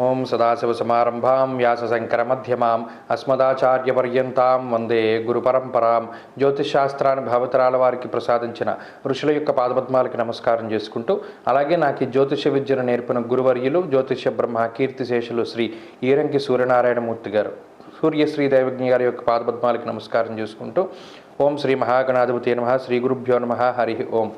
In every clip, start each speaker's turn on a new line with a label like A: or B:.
A: ఓం సదాశివసమారంభాం వ్యాసశంకరమధ్యమాం అస్మదాచార్యపర్యంతాం వందే గురు పరంపరాం. భావతరాల వారికి ప్రసాదించిన ఋషుల యొక్క పాదపద్మాలకి నమస్కారం చేసుకుంటూ అలాగే నాకు ఈ జ్యోతిష విద్యను నేర్పిన గురువర్యులు జ్యోతిష బ్రహ్మ కీర్తిశేషులు శ్రీ ఈరంకి సూర్యనారాయణమూర్తి గారు. సూర్యశ్రీ దైవజ్ఞ గారి యొక్క పాదపద్మాలకి నమస్కారం చేసుకుంటూ ఓం శ్రీ మహాగణాధిపతి నమ శ్రీ గురుభ్యో నమ హరి ఓం.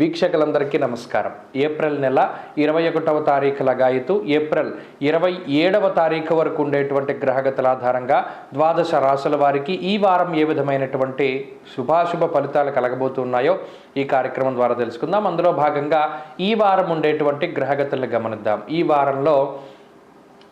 A: వీక్షకులందరికీ నమస్కారం. ఏప్రిల్ నెల ఇరవై ఒకటవ తారీఖు లగాయతు ఏప్రిల్ ఇరవై ఏడవ తారీఖు వరకు ఉండేటువంటి గ్రహగతుల ఆధారంగా ద్వాదశ రాశుల వారికి ఈ వారం ఏ విధమైనటువంటి శుభాశుభ ఫలితాలు కలగబోతున్నాయో ఈ కార్యక్రమం ద్వారా తెలుసుకుందాం. అందులో భాగంగా ఈ వారం ఉండేటువంటి గ్రహగతులను గమనిద్దాం. ఈ వారంలో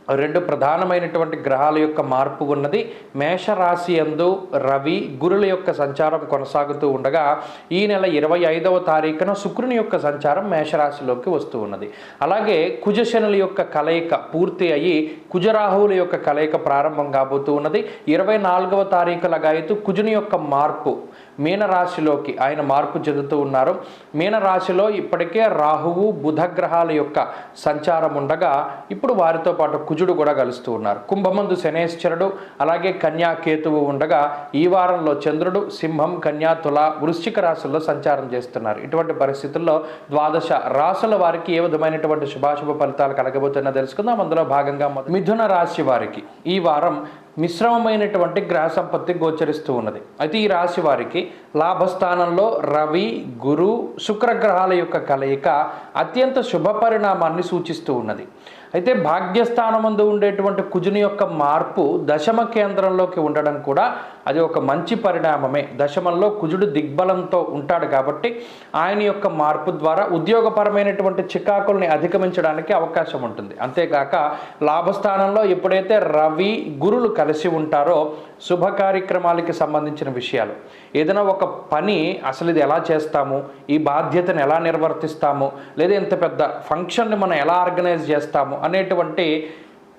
A: రెండు ప్రధానమైనటువంటి గ్రహాల యొక్క మార్పు ఉన్నది. మేషరాశి యందు రవి గురుల యొక్క సంచారం కొనసాగుతూ ఉండగా ఈ నెల ఇరవై ఐదవ తారీఖున శుక్రుని యొక్క సంచారం మేషరాశిలోకి వస్తూ ఉన్నది. అలాగే కుజశనుల యొక్క కలయిక పూర్తి అయ్యి కుజరాహువుల యొక్క కలయిక ప్రారంభం కాబోతూ ఉన్నది. ఇరవై నాలుగవ తారీఖుల లగాయతూ కుజుని యొక్క మార్పు మీనరాశిలోకి ఆయన మార్పు చెందుతూ ఉన్నారు. మీనరాశిలో ఇప్పటికే రాహువు బుధ గ్రహాల యొక్క సంచారం ఉండగా ఇప్పుడు వారితో పాటు కుజుడు కూడా కలుస్తూ ఉన్నారు. కుంభమందు శనేశ్వరుడు అలాగే కన్యా కేతువు ఉండగా ఈ వారంలో చంద్రుడు సింహం కన్యా తుల వృశ్చిక రాశుల్లో సంచారం చేస్తున్నారు. ఇటువంటి పరిస్థితుల్లో ద్వాదశ రాశుల వారికి ఏ విధమైనటువంటి శుభాశుభ ఫలితాలు కలగబోతున్నా తెలుసుకుందాం. అందులో భాగంగా మిథున రాశి వారికి ఈ వారం మిశ్రమమైనటువంటి గ్రహ సంపత్తి గోచరిస్తూ ఉన్నది. అయితే ఈ రాశి వారికి లాభస్థానంలో రవి గురు శుక్రగ్రహాల యొక్క కలయిక అత్యంత శుభ పరిణామాన్ని సూచిస్తూ ఉన్నది. అయితే భాగ్యస్థానం ముందు ఉండేటువంటి కుజుని యొక్క మార్పు దశమ కేంద్రంలోకి ఉండడం కూడా అది ఒక మంచి పరిణామమే. దశమంలో కుజుడు దిగ్బలంతో ఉంటాడు కాబట్టి ఆయన యొక్క మార్పు ద్వారా ఉద్యోగపరమైనటువంటి చికాకుల్ని అధిగమించడానికి అవకాశం ఉంటుంది. అంతేకాక లాభస్థానంలో ఎప్పుడైతే రవి గురులు కలిసి ఉంటారో శుభ కార్యక్రమాలకి సంబంధించిన విషయాలు. ఏదైనా ఒక పని అసలు ఇది ఎలా చేస్తాము? ఈ బాధ్యతను ఎలా నిర్వర్తిస్తాము? లేదా ఇంత పెద్ద ఫంక్షన్ని మనం ఎలా ఆర్గనైజ్ చేస్తాము? అనేటువంటి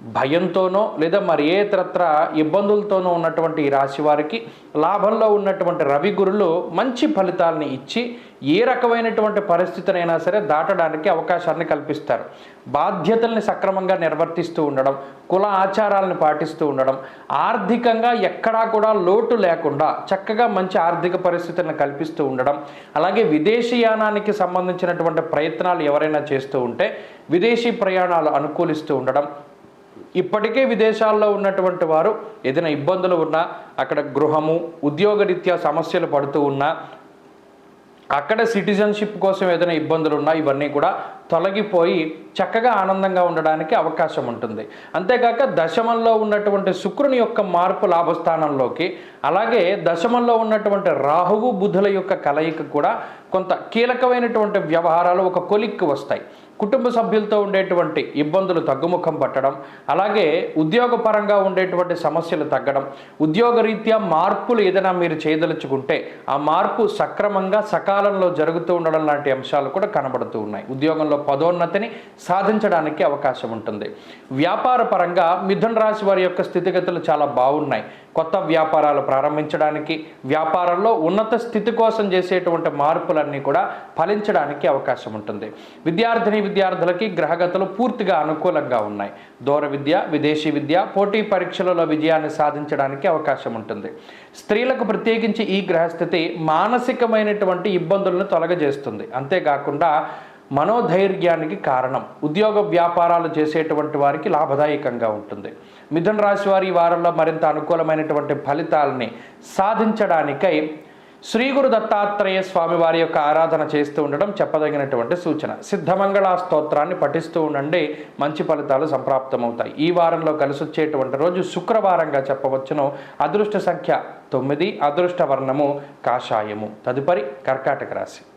A: భయంతోనో లేదా మరి ఏ ఇతరత్ర ఇబ్బందులతోనో ఉన్నటువంటి ఈ రాశి వారికి లాభంలో ఉన్నటువంటి రవి గురులు మంచి ఫలితాలని ఇచ్చి ఏ రకమైనటువంటి పరిస్థితినైనా సరే దాటడానికి అవకాశాన్ని కల్పిస్తారు. బాధ్యతల్ని సక్రమంగా నిర్వర్తిస్తూ ఉండడం కుల ఆచారాలను పాటిస్తూ ఉండడం ఆర్థికంగా ఎక్కడా కూడా లోటు లేకుండా చక్కగా మంచి ఆర్థిక పరిస్థితులను కల్పిస్తూ ఉండడం అలాగే విదేశీయానానికి సంబంధించినటువంటి ప్రయత్నాలు ఎవరైనా చేస్తూ ఉంటే విదేశీ ప్రయాణాలు అనుకూలిస్తూ ఉండడం ఇప్పటికే విదేశాల్లో ఉన్నటువంటి వారు ఏదైనా ఇబ్బందులు ఉన్నా అక్కడ గృహము ఉద్యోగరీత్యా సమస్యలు పడుతూ ఉన్నా అక్కడ సిటిజన్షిప్ కోసం ఏదైనా ఇబ్బందులు ఉన్నా ఇవన్నీ కూడా తొలగిపోయి చక్కగా ఆనందంగా ఉండడానికి అవకాశం ఉంటుంది. అంతేకాక దశమంలో ఉన్నటువంటి శుక్రుని యొక్క మార్పు లాభస్థానంలోకి అలాగే దశమంలో ఉన్నటువంటి రాహువు బుధుల యొక్క కలయిక కూడా కొంత కీలకమైనటువంటి వ్యవహారాలు ఒక కొలిక్కి వస్తాయి. కుటుంబ సభ్యులతో ఉండేటువంటి ఇబ్బందులు తగ్గుముఖం పట్టడం అలాగే ఉద్యోగపరంగా ఉండేటువంటి సమస్యలు తగ్గడం ఉద్యోగరీత్యా మార్పులు ఏదైనా మీరు చేయదలుచుకుంటే ఆ మార్పు సక్రమంగా సకాలంలో జరుగుతూ ఉండడం లాంటి అంశాలు కూడా కనబడుతూ ఉన్నాయి. ఉద్యోగంలో పదోన్నతిని సాధించడానికి అవకాశం ఉంటుంది. వ్యాపార పరంగా మిథున రాశి వారి యొక్క స్థితిగతులు చాలా బాగున్నాయి. కొత్త వ్యాపారాలు ప్రారంభించడానికి వ్యాపారంలో ఉన్నత స్థితి కోసం చేసేటువంటి మార్పులన్నీ కూడా ఫలించడానికి అవకాశం ఉంటుంది. విద్యార్థిని విద్యార్థులకి గ్రహగతులు పూర్తిగా అనుకూలంగా ఉన్నాయి. దూర విద్య విదేశీ విద్య పోటీ పరీక్షలలో విజయాన్ని సాధించడానికి అవకాశం ఉంటుంది. స్త్రీలకు ప్రత్యేకించి ఈ గ్రహస్థితి మానసికమైనటువంటి ఇబ్బందులను తొలగజేస్తుంది. అంతేకాకుండా మనోధైర్యానికి కారణం. ఉద్యోగ వ్యాపారాలు చేసేటువంటి వారికి లాభదాయకంగా ఉంటుంది. మిథున రాశి వారి ఈ వారంలో మరింత అనుకూలమైనటువంటి ఫలితాలని సాధించడానికై శ్రీ గురు దత్తాత్రేయ స్వామి వారి యొక్క ఆరాధన చేస్తూ ఉండడం చెప్పదగినటువంటి సూచన. సిద్ధమంగళ స్తోత్రాన్ని పఠిస్తూ ఉండండి. మంచి ఫలితాలు సంప్రాప్తమవుతాయి. ఈ వారంలో కలిసి వచ్చేటువంటి రోజు శుక్రవారంగా చెప్పవచ్చును. అదృష్ట సంఖ్య తొమ్మిది. అదృష్ట వర్ణము కాషాయము. తదుపరి కర్కాటక రాశి.